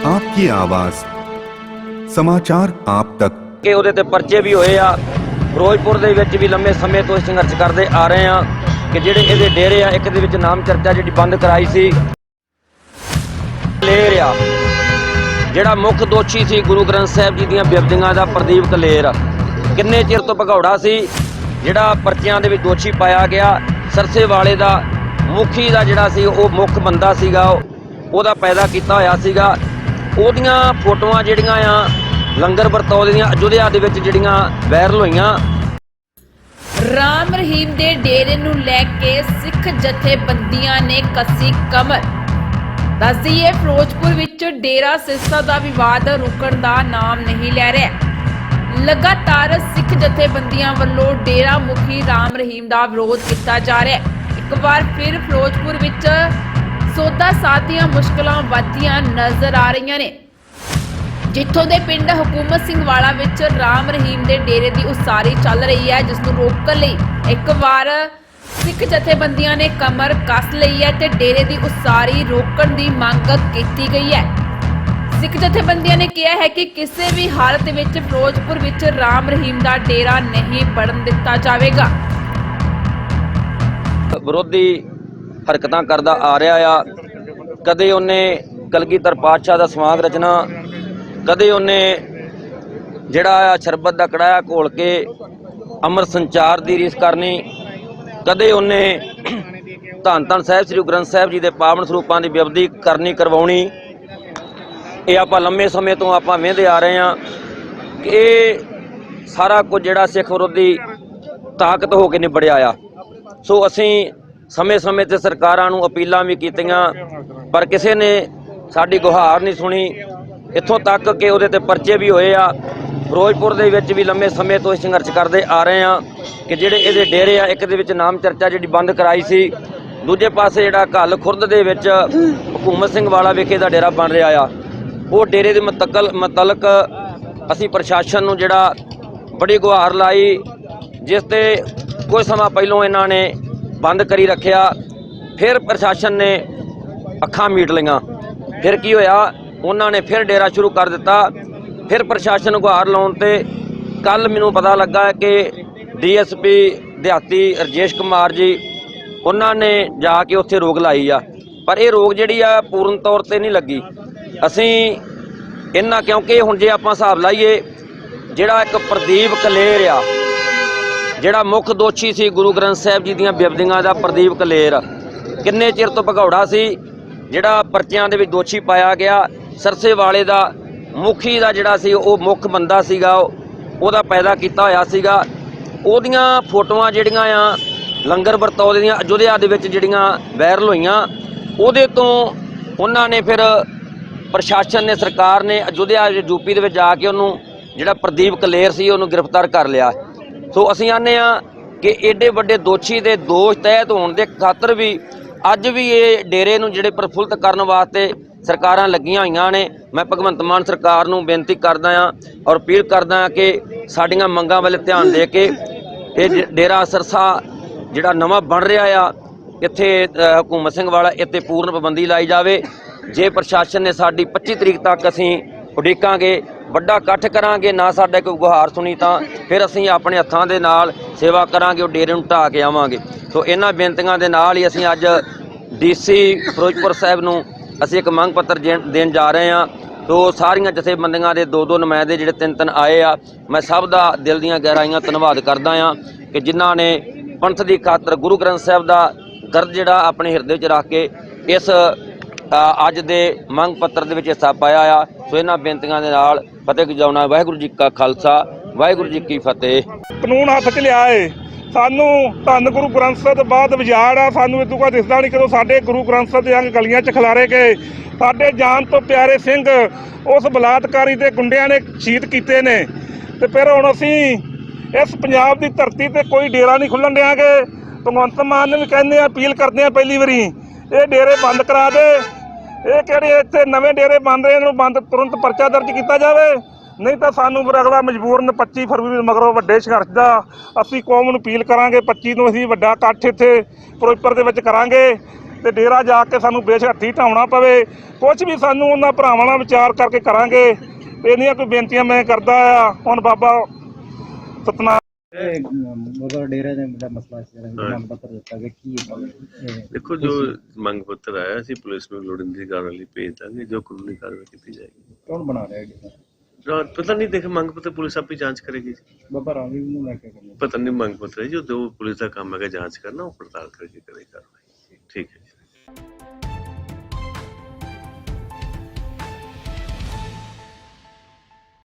आपकी आवाज समाचार आप तक ਕਿ ਉਹਦੇ ਤੇ ਪਰਚੇ ਵੀ ਹੋਏ ਆ ਫਿਰੋਜ਼ਪੁਰ ਦੇ ਵਿੱਚ ਵੀ ਲੰਮੇ ਸਮੇਂ ਤੋਂ ਇਹ ਸੰਘਰਸ਼ ਕਰਦੇ ਆ ਰਹੇ ਆ ਕਿ ਜਿਹੜੇ ਇਹਦੇ ਡੇਰੇ ਆ ਇੱਕ ਦੇ ਵਿੱਚ ਨਾਮ ਚਰਚਾ ਜਿਹੜੀ ਬੰਦ ਕਰਾਈ ਸੀ ਕਲੇਰ ਆ ਜਿਹੜਾ ਮੁੱਖ ਦੋਸ਼ੀ ਸੀ ਗੁਰੂ ਗ੍ਰੰਥ ਸਾਹਿਬ ਜੀ ਦੀਆਂ ਬਿਰਧੀਆਂ ਦਾ ਪ੍ਰਦੀਪ ਕਲੇਰ ਕਿੰਨੇ ਚਿਰ ਤੋਂ ਭਗੌੜਾ ਸੀ ਜਿਹੜਾ ਪਰਚਿਆਂ ਦੇ ਵਿੱਚ ਦੋਸ਼ੀ ਪਾਇਆ ਗਿਆ ਸਰਸੇ ਵਾਲੇ ਦਾ ਮੁਖੀ ਦਾ ਜਿਹੜਾ ਸੀ ਉਹ ਮੁੱਖ ਬੰਦਾ ਸੀਗਾ ਉਹ- ਉਹਦਾ ਪੈਦਾ ਕੀਤਾ ਹੋਇਆ ਸੀਗਾ ਉਹਦੀਆਂ ਫੋਟੋਆਂ ਜਿਹੜੀਆਂ ਆ, ਲੰਗਰ ਵਰਤੋਂ ਦੀਆਂ, ਅਯੁੱਧਿਆ ਦੇ ਵਿੱਚ ਜਿਹੜੀਆਂ ਵਾਇਰਲ ਹੋਈਆਂ। ਰਾਮ ਰਹੀਮ ਦੇ ਡੇਰੇ ਨੂੰ ਲੈ ਕੇ ਸਿੱਖ ਜਥੇਬੰਦੀਆਂ ਨੇ ਕੱਸੀ ਕਮਰ। ਦੱਸਦੀਏ ਫਿਰੋਜ਼ਪੁਰ ਵਿੱਚ ਡੇਰਾ ਸਿਰਸਾ ਦਾ ਵਿਵਾਦ ਰੁਕਣ ਦਾ ਨਾਮ ਨਹੀਂ ਲੈ ਰਿਹਾ। ਲਗਾਤਾਰ ਸਿੱਖ ਜਥੇਬੰਦੀਆਂ ਵੱਲੋਂ ਡੇਰਾ ਮੁਖੀ ਰਾਮ ਰਹੀਮ ਦਾ ਵਿਰੋਧ ਕੀਤਾ ਜਾ ਰਿਹਾ। ਹੈ ਇੱਕ ਵਾਰ ਫਿਰ ਫਿਰੋਜ਼ਪੁਰ ਵਿੱਚ ਸੌਦਾ ਸਾਧੀਆਂ ਮੁਸ਼ਕਲਾਂ ਵੱਧਦੀਆਂ ਨਜ਼ਰ ਆ ਰਹੀਆਂ ਨੇ। ਜਿੱਥੋਂ ਦੇ ਪਿੰਡ ਹਕੂਮਤ ਸਿੰਘ ਵਾਲਾ ਵਿੱਚ ਰਾਮ ਰਹੀਮ ਦੇ ਡੇਰੇ ਦੀ ਉਸਾਰੀ ਚੱਲ ਰਹੀ ਹੈ, ਜਿਸ ਨੂੰ ਰੋਕਣ ਲਈ ਇੱਕ ਵਾਰ ਸਿੱਖ ਜਥੇਬੰਦੀਆਂ ਨੇ ਕਮਰ ਕੱਸ ਲਈ ਹੈ ਤੇ ਡੇਰੇ ਦੀ ਉਸਾਰੀ ਰੋਕਣ ਦੀ ਮੰਗ ਕੀਤੀ ਗਈ ਹੈ। ਸਿੱਖ ਜਥੇਬੰਦੀਆਂ ਨੇ ਕਿਹਾ ਹੈ ਕਿ ਕਿਸੇ ਵੀ ਹਾਲਤ ਵਿੱਚ ਫਿਰੋਜ਼ਪੁਰ ਵਿੱਚ ਰਾਮ ਰਹੀਮ ਦਾ ਡੇਰਾ ਨਹੀਂ ਬਣਨ ਦਿੱਤਾ ਜਾਵੇਗਾ। ਵਿਰੋਧੀ ਹਰਕਤਾਂ ਕਰਦਾ ਆ ਰਿਹਾ ਆ। ਕਦੇ ਉਹਨੇ ਕਲਗੀਧਰ ਪਾਤਸ਼ਾਹ ਦਾ ਸਮਾਗ ਰਚਨਾ ਕਦੇ ਉਹਨੇ ਜਿਹੜਾ ਆ ਸ਼ਰਬਤ ਦਾ ਕੜਾਇਆ ਘੋਲ ਕੇ ਅਮਰ ਸੰਚਾਰ ਦੀ ਰੀਸ ਕਰਨੀ, ਕਦੇ ਉਹਨੇ ਧੰਨ ਧੰਨ ਸਾਹਿਬ ਸ੍ਰੀ ਗੁਰੂ ਗ੍ਰੰਥ ਸਾਹਿਬ ਜੀ ਦੇ ਪਾਵਨ ਸਰੂਪਾਂ ਦੀ ਬਿਵਦੀ ਕਰਨੀ ਕਰਵਾਉਣੀ। ਇਹ ਆਪਾਂ ਲੰਮੇ ਸਮੇਂ ਤੋਂ ਆਪਾਂ ਵੇਂਦੇ ਆ ਰਹੇ ਹਾਂ ਕਿ ਇਹ ਸਾਰਾ ਕੁਝ ਜਿਹੜਾ ਸਿੱਖ ਵਿਰੋਧੀ ਤਾਕਤ ਹੋ ਕੇ ਨਿਬੜਿਆ ਆ। ਸੋ ਅਸੀਂ ਸਮੇਂ-ਸਮੇਂ ਤੇ ਸਰਕਾਰਾਂ ਨੂੰ ਅਪੀਲਾਂ ਵੀ ਕੀਤੀਆਂ, ਪਰ ਕਿਸੇ ਨੇ ਸਾਡੀ ਗੁਹਾਰ ਨਹੀਂ ਸੁਣੀ। ਇੱਥੋਂ ਤੱਕ ਕਿ ਉਹਦੇ ਤੇ ਪਰਚੇ ਵੀ ਹੋਏ ਆ। ਫਿਰੋਜ਼ਪੁਰ ਦੇ ਵਿੱਚ ਵੀ ਲੰਮੇ ਸਮੇਂ ਤੋਂ ਇਹ ਸੰਘਰਸ਼ ਕਰਦੇ ਆ ਰਹੇ ਆ ਕਿ ਜਿਹੜੇ ਇਹਦੇ ਡੇਰੇ ਆ, ਇੱਕ ਦੇ ਵਿੱਚ ਨਾਮ ਚਰਚਾ ਜਿਹੜੀ ਬੰਦ ਕਰਾਈ ਸੀ, ਦੂਜੇ ਪਾਸੇ ਜਿਹੜਾ ਘੱਲ ਖੁਰਦ ਦੇ ਵਿੱਚ ਹਕੂਮਤ ਸਿੰਘ ਵਾਲਾ ਵਿਖੇ ਦਾ ਡੇਰਾ ਬਣ ਰਿਹਾ ਆ। ਉਹ ਡੇਰੇ ਦੇ ਮੁਤਕਲ, ਮੁਤਲਕ ਅਸੀਂ ਪ੍ਰਸ਼ਾਸਨ ਨੂੰ ਜਿਹੜਾ ਬੜੀ ਗੁਹਾਰ ਲਾਈ, ਜਿਸ ਤੇ ਕੁਝ ਸਮਾਂ ਪਹਿਲਾਂ ਇਹਨਾਂ ਨੇ ਬੰਦ ਕਰੀ ਰੱਖਿਆ, ਫਿਰ ਪ੍ਰਸ਼ਾਸਨ ਨੇ ਅੱਖਾਂ ਮੀਟ ਲਈਆਂ। ਫਿਰ ਕੀ ਹੋਇਆ? ਉਹਨਾਂ ਨੇ ਫਿਰ ਡੇਰਾ ਸ਼ੁਰੂ ਕਰ ਦਿੱਤਾ। ਫਿਰ ਪ੍ਰਸ਼ਾਸਨ ਗੁਹਾਰ ਲਾਉਣ ਤੇ ਕੱਲ ਮੈਨੂੰ ਪਤਾ ਲੱਗਾ ਕਿ ਡੀਐਸਪੀ ਦਿਹਾਤੀ ਰਜੇਸ਼ ਕੁਮਾਰ ਜੀ, ਉਹਨਾਂ ਨੇ ਜਾ ਕੇ ਉੱਥੇ ਰੋਕ ਲਾਈ ਆ। ਪਰ ਇਹ ਰੋਕ ਜਿਹੜੀ ਆ, ਪੂਰਨ ਤੌਰ ਤੇ ਨਹੀਂ ਲੱਗੀ। ਅਸੀਂ ਇਹਨਾਂ ਕਿਉਂਕਿ ਹੁਣ ਜੇ ਆਪਾਂ ਹਿਸਾਬ ਲਾਈਏ, ਜਿਹੜਾ ਇੱਕ ਪ੍ਰਦੀਪ ਕਲੇਰ ਆ ਜਿਹੜਾ ਮੁੱਖ ਦੋਸ਼ੀ ਸੀ ਗੁਰੂ ਗ੍ਰੰਥ ਸਾਹਿਬ ਜੀ ਦੀਆਂ ਬਿਰਧੀਆਂ ਦਾ ਪ੍ਰਦੀਪ ਕਲੇਰ, ਕਿੰਨੇ ਚਿਰ ਤੋਂ ਭਗੌੜਾ ਸੀ, ਜਿਹੜਾ ਪਰਚਿਆਂ ਦੇ ਵਿੱਚ ਦੋਸ਼ੀ ਪਾਇਆ ਗਿਆ, ਸਰਸੇ ਵਾਲੇ ਦਾ, ਮੁਖੀ ਦਾ ਜਿਹੜਾ ਸੀ, ਉਹ ਮੁੱਖ ਬੰਦਾ ਸੀਗਾ ਉਹ ਉਹਦਾ ਪੈਦਾ ਕੀਤਾ ਹੋਇਆ ਸੀਗਾ। ਉਹਦੀਆਂ ਫੋਟੋਆਂ ਜਿਹੜੀਆਂ ਆ, ਲੰਗਰ ਵਰਤੋਂ ਦੀਆਂ, ਅਯੁੱਧਿਆ ਦੇ ਵਿੱਚ ਜਿਹੜੀਆਂ ਵਾਇਰਲ ਹੋਈਆਂ, ਉਹਦੇ ਤੋਂ ਉਹਨਾਂ ਨੇ ਫਿਰ ਪ੍ਰਸ਼ਾਸਨ ਨੇ, ਸਰਕਾਰ ਨੇ ਅਯੁੱਧਿਆ ਯੂਪੀ ਦੇ ਵਿੱਚ ਜਾ ਕੇ ਉਹਨੂੰ ਜਿਹੜਾ ਪ੍ਰਦੀਪ ਕਲੇਰ ਸੀ, ਉਹਨੂੰ ਗ੍ਰਿਫਤਾਰ ਕਰ ਲਿਆ। ਸੋ ਅਸੀਂ ਆਨੇ ਆ ਕਿ ਏਡੇ ਵੱਡੇ ਦੋਸ਼ੀ ਦੇ ਦੋਸ਼ ਤਹਿਤ ਹੋਣ ਦੇ ਖਾਤਰ ਵੀ ਅੱਜ ਵੀ ਇਹ ਡੇਰੇ ਨੂੰ ਜਿਹੜੇ ਪ੍ਰਫੁੱਲਤ ਕਰਨ ਵਾਸਤੇ ਸਰਕਾਰਾਂ ਲੱਗੀਆਂ ਹੋਈਆਂ ਨੇ। ਮੈਂ ਭਗਵੰਤ ਮਾਨ ਸਰਕਾਰ ਨੂੰ ਬੇਨਤੀ ਕਰਦਾ ਆ ਔਰ ਅਪੀਲ ਕਰਦਾ ਆ ਕਿ ਸਾਡੀਆਂ ਮੰਗਾਂ ਵੱਲ ਧਿਆਨ ਦੇ ਕੇ ਇਹ ਡੇਰਾ ਸਰਸਾ ਜਿਹੜਾ ਨਵਾਂ ਬਣ ਰਿਹਾ ਆ, ਇੱਥੇ ਹਕੂਮਤ ਸਿੰਘ ਵਾਲਾ ਇੱਥੇ ਪੂਰਨ ਪਾਬੰਦੀ ਲਾਈ ਜਾਵੇ। ਜੇ ਪ੍ਰਸ਼ਾਸਨ ਨੇ ਸਾਡੀ 25 ਤਰੀਕ ਤੱਕ ਅਸੀਂ ਉਡੀਕਾਂਗੇ ਵੱਡਾ ਇਕੱਠ ਕਰਾਂਗੇ, ਨਾ ਸਾਡਾ ਕੋਈ ਗੁਹਾਰ ਸੁਣੀ ਤਾਂ ਫਿਰ ਅਸੀਂ ਆਪਣੇ ਹੱਥਾਂ ਦੇ ਨਾਲ ਸੇਵਾ ਕਰਾਂਗੇ, ਉਹ ਡੇਰੇ ਨੂੰ ਢਾਹ ਕੇ ਆਵਾਂਗੇ। ਸੋ ਇਹਨਾਂ ਬੇਨਤੀਆਂ ਦੇ ਨਾਲ ਹੀ ਅਸੀਂ ਅੱਜ ਡੀਸੀ ਫਿਰੋਜ਼ਪੁਰ ਸਾਹਿਬ ਨੂੰ ਅਸੀਂ ਇੱਕ ਮੰਗ ਪੱਤਰ ਦੇਣ ਜਾ ਰਹੇ ਹਾਂ। ਸੋ ਸਾਰੀਆਂ ਜਥੇਬੰਦੀਆਂ ਦੇ ਦੋ ਦੋ ਨੁਮਾਇੰਦੇ ਜਿਹੜੇ ਤਿੰਨ ਤਿੰਨ ਆਏ ਆ, ਮੈਂ ਸਭ ਦਾ ਦਿਲ ਦੀਆਂ ਗਹਿਰਾਈਆਂ ਧੰਨਵਾਦ ਕਰਦਾ ਆ ਕਿ ਜਿਨ੍ਹਾਂ ਨੇ ਪੰਥ ਦੀ ਖਾਤਰ ਗੁਰੂ ਗ੍ਰੰਥ ਸਾਹਿਬ ਦਾ ਦਰਦ ਜਿਹੜਾ ਆਪਣੇ ਹਿਰਦੇ ਵਿੱਚ ਰੱਖ ਕੇ ਇਸ ਅੱਜ ਦੇ ਮੰਗ ਪੱਤਰ ਦੇ ਵਿੱਚ ਹਿੱਸਾ ਪਾਇਆ ਆ। ਸੋ ਇਹਨਾਂ ਬੇਨਤੀਆਂ ਦੇ ਨਾਲ ਫਤਿਹ ਗੁਜਾਉਣਾ। ਵਾਹਿਗੁਰੂ ਜੀ ਕਾ ਖਾਲਸਾ, ਵਾਹਿਗੁਰੂ ਜੀ ਕੀ ਫਤਿਹ। ਕਾਨੂੰਨ ਹੱਥ 'ਚ ਲਿਆ ਏ ਸਾਨੂੰ ਧੰਨ ਗੁਰੂ ਗ੍ਰੰਥ ਸਾਹਿਬ ਤੋਂ ਬਾਅਦ ਵਿਜਾੜ ਆ। ਸਾਨੂੰ ਇਦੋਂ ਕਾ ਦਿਸਦਾ ਨਹੀਂ ਕਦੋਂ ਸਾਡੇ ਗੁਰੂ ਗ੍ਰੰਥ ਸਾਹਿਬ ਦੇ ਅੰਗ ਗਲੀਆਂ 'ਚ ਖਿਲਾਰੇ ਗਏ। ਸਾਡੇ ਜਾਨ ਤੋਂ ਪਿਆਰੇ ਸਿੰਘ ਉਸ ਬਲਾਤਕਾਰੀ ਦੇ ਗੁੰਡਿਆਂ ਨੇ ਸ਼ਹੀਦ ਕੀਤੇ ਨੇ। ਤੇ ਫਿਰ ਹੁਣ ਅਸੀਂ ਇਸ ਪੰਜਾਬ ਦੀ ਧਰਤੀ ਤੇ ਕੋਈ ਡੇਰਾ ਨਹੀਂ ਖੁੱਲਣ ਦਿਆਂਗੇ। ਭਗਵੰਤ ਮਾਨ ਨੂੰ ਵੀ ਕਹਿੰਦੇ ਆ, ਅਪੀਲ ਕਰਦੇ ਆ ਪਹਿਲੀ ਵਾਰੀ, ਇਹ ਡੇਰੇ ਬੰਦ ਕਰਾ ਦੇ। ਇਹ ਕਿਹੜੇ ਇੱਥੇ ਨਵੇਂ ਡੇਰੇ ਬੰਦ ਰਹੇ ਨੂੰ ਬੰਦ ਤੁਰੰਤ ਪਰਚਾ ਦਰਜ ਕੀਤਾ ਜਾਵੇ? ਨਹੀਂ ਤਾਂ ਸਾਨੂੰ ਫਿਰ ਅਗਲਾ ਮਜਬੂਰਨ 25 ਫਰਵਰੀ ਨੂੰ ਮਗਰੋਂ ਵੱਡੇ ਸੰਘਰਸ਼ ਦਾ, ਅਸੀਂ ਕੌਮ ਨੂੰ ਅਪੀਲ ਕਰਾਂਗੇ 25 ਨੂੰ ਅਸੀਂ ਵੱਡਾ ਇਕੱਠ ਇੱਥੇ ਫਿਰੋਜ਼ਪੁਰ ਦੇ ਵਿੱਚ ਕਰਾਂਗੇ ਤੇ ਡੇਰਾ ਜਾ ਕੇ ਸਾਨੂੰ ਬੇਸ਼ੱਠੀ ਢਾਉਣਾ ਪਵੇ। ਕੁਝ ਵੀ ਸਾਨੂੰ ਉਹਨਾਂ ਭਰਾਵਾਂ ਨਾਲ ਵਿਚਾਰ ਕਰਕੇ ਕਰਾਂਗੇ। ਇਹਨੀਆਂ ਕੋਈ ਬੇਨਤੀਆਂ ਮੈਂ ਕਰਦਾ ਆ। ਹੁਣ ਬਾਬਾ ਸਤਨਾਮ ਮਗਰ ਡੇਰੇ ਦੇ ਦਾ ਮਸਲਾ ਸੀ ਜਿਹੜਾ ਨਾਮ ਪੱਤਰ ਦਿੱਤਾ ਗਿਆ ਕੀ ਦੇਖੋ ਜੋ ਮੰਗ ਪੱਤਰ ਆਇਆ ਸੀ ਪੁਲਿਸ ਨੂੰ ਲੋੜੀਂਦੀ ਕਾਰਵਾਈ ਲਈ ਭੇਜ ਦਾਂਗੇ ਜੋ ਕਾਨੂੰਨੀ ਕਾਰਵਾਈ ਕੀਤੀ ਜਾਏਗੀ। ਕੌਣ ਬਣਾ ਰਿਹਾ ਰਾਤ ਪਤਾ ਨਹੀਂ ਦੇਖ ਮੰਗ ਪੱਤਰ ਪੁਲਿਸ ਆਪੇ ਜਾਂਚ ਕਰੇਗੀ। ਬਾਬਾ ਰਾਵੀ ਨੂੰ ਲੈ ਕੇ ਕਰਨਾ। ਪਤਾ ਨਹੀਂ ਮੰਗ ਪੱਤਰ ਹੈ ਜੋ ਦੋ ਪੁਲਿਸ ਦਾ ਕੰਮ ਹੈਗਾ ਜਾਂਚ ਕਰਨਾ ਉਹ ਪੜਤਾਲ ਕਰਕੇ ਕਰੇ ਕਾਰਵਾਈ। ਠੀਕ ਹੈ ਜੀ।